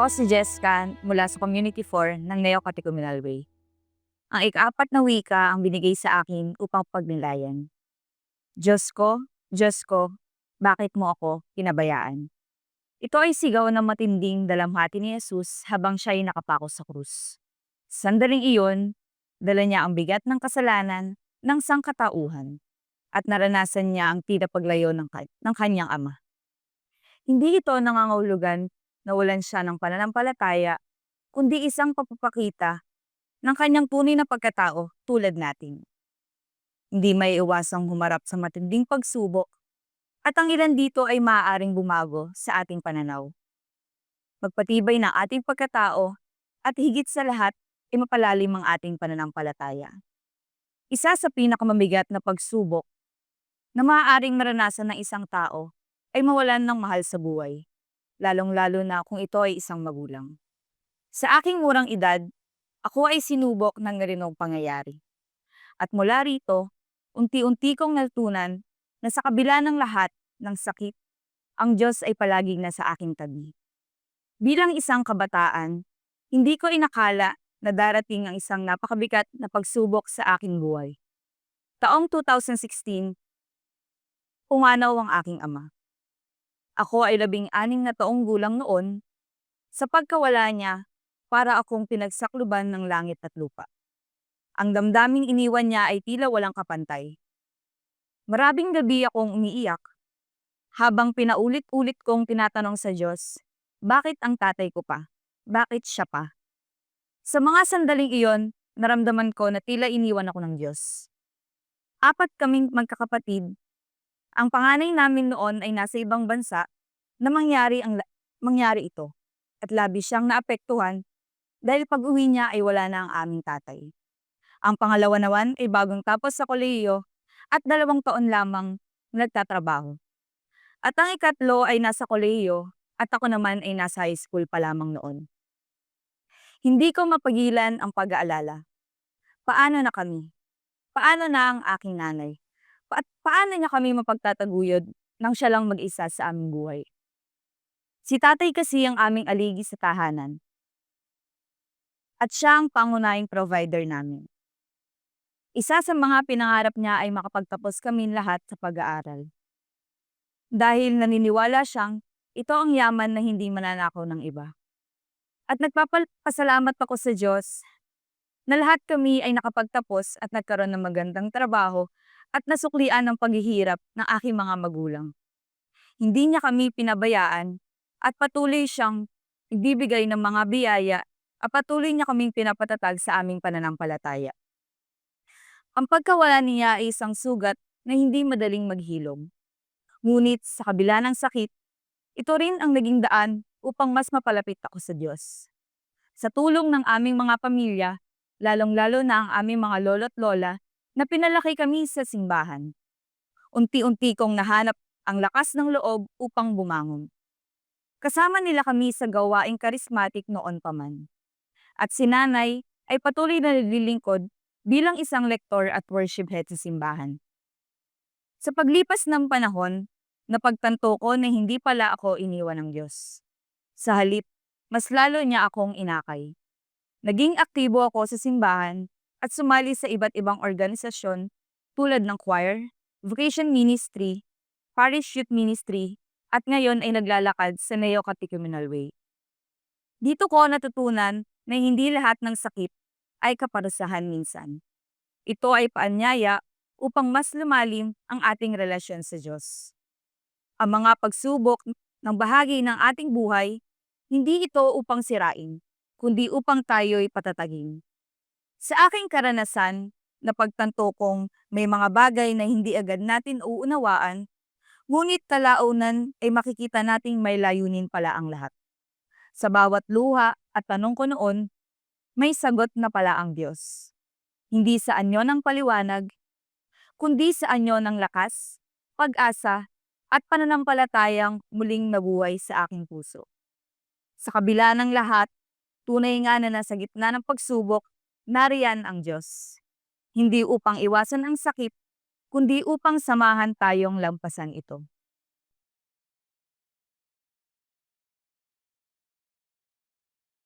Ako si Jessica mula sa Community 4 ng Neo Catechumenal Way. Ang ikaapat na wika ang binigay sa akin upang pagnilayan. Diyos ko, Diyos ko, bakit mo ako kinabayaan? Ito ay sigaw ng matinding dalamhati ni Jesus habang siya ay nakapako sa krus. Sandaling iyon, dala niya ang bigat ng kasalanan ng sangkatauhan at naranasan niya ang tila paglayo ng, ng kanyang ama. Hindi ito nangangahulugan na walan siya ng pananampalataya, kundi isang pagpapakita ng kanyang tunay na pagkatao tulad natin. Hindi may iwasang humarap sa matinding pagsubok at ang ilan dito ay maaaring bumago sa ating pananaw. Magpatibay ng ating pagkatao at higit sa lahat ay mapalalim ang ating pananampalataya. Isa sa pinakamamigat na pagsubok na maaaring maranasan ng isang tao ay mawalan ng mahal sa buhay lalong-lalo na kung ito ay isang magulang. Sa aking murang edad, ako ay sinubok ng narinong pangyayari. At mula rito, unti-unti kong natutunan na sa kabila ng lahat ng sakit, ang Diyos ay palaging nasa aking tabi. Bilang isang kabataan, hindi ko inakala na darating ang isang napakabigat na pagsubok sa aking buhay. Taong 2016, umanaw ang aking ama. Ako ay labing aning na taong gulang noon. Sa pagkawala niya, para akong pinagsakluban ng langit at lupa. Ang damdaming iniwan niya ay tila walang kapantay. Marabing gabi akong umiiyak. Habang pinaulit-ulit kong tinatanong sa Diyos, bakit ang tatay ko pa? Bakit siya pa? Sa mga sandaling iyon, naramdaman ko na tila iniwan ako ng Diyos. Apat kaming magkakapatid ang panganay namin noon ay nasa ibang bansa na mangyari, ang, mangyari ito at labis siyang naapektuhan dahil pag-uwi niya ay wala na ang aming tatay. Ang pangalawa naman ay bagong tapos sa kolehiyo at dalawang taon lamang nagtatrabaho. At ang ikatlo ay nasa kolehiyo at ako naman ay nasa high school pa lamang noon. Hindi ko mapagilan ang pag-aalala. Paano na kami? Paano na ang aking nanay? Pa- paano niya kami mapagtataguyod nang siya lang mag-isa sa aming buhay? Si tatay kasi ang aming aligi sa tahanan. At siya ang pangunahing provider namin. Isa sa mga pinangarap niya ay makapagtapos kami lahat sa pag-aaral. Dahil naniniwala siyang ito ang yaman na hindi mananakaw ng iba. At nagpapasalamat ako sa Diyos na lahat kami ay nakapagtapos at nagkaroon ng magandang trabaho at nasuklian ng paghihirap ng aking mga magulang. Hindi niya kami pinabayaan at patuloy siyang ibibigay ng mga biyaya at patuloy niya kaming pinapatatag sa aming pananampalataya. Ang pagkawala niya ay isang sugat na hindi madaling maghilom. Ngunit sa kabila ng sakit, ito rin ang naging daan upang mas mapalapit ako sa Diyos. Sa tulong ng aming mga pamilya, lalong-lalo na ang aming mga lolo't lola, na pinalaki kami sa simbahan. Unti-unti kong nahanap ang lakas ng loob upang bumangon. Kasama nila kami sa gawaing karismatik noon pa man. At si nanay ay patuloy na naglilingkod bilang isang lektor at worship head sa simbahan. Sa paglipas ng panahon, napagtanto ko na hindi pala ako iniwan ng Diyos. Sa halip, mas lalo niya akong inakay. Naging aktibo ako sa simbahan at sumali sa iba't ibang organisasyon tulad ng choir, vocation ministry, parish youth ministry, at ngayon ay naglalakad sa Neo Catechumenal Way. Dito ko natutunan na hindi lahat ng sakit ay kaparusahan minsan. Ito ay paanyaya upang mas lumalim ang ating relasyon sa Diyos. Ang mga pagsubok ng bahagi ng ating buhay, hindi ito upang sirain, kundi upang tayo'y patatagin. Sa aking karanasan, napagtanto kong may mga bagay na hindi agad natin uunawaan, ngunit kalaunan ay makikita nating may layunin pala ang lahat. Sa bawat luha at tanong ko noon, may sagot na pala ang Diyos. Hindi sa anyo ng paliwanag, kundi sa anyo ng lakas, pag-asa, at pananampalatayang muling nabuhay sa aking puso. Sa kabila ng lahat, tunay nga na nasa gitna ng pagsubok nariyan ang Diyos. Hindi upang iwasan ang sakit, kundi upang samahan tayong lampasan ito.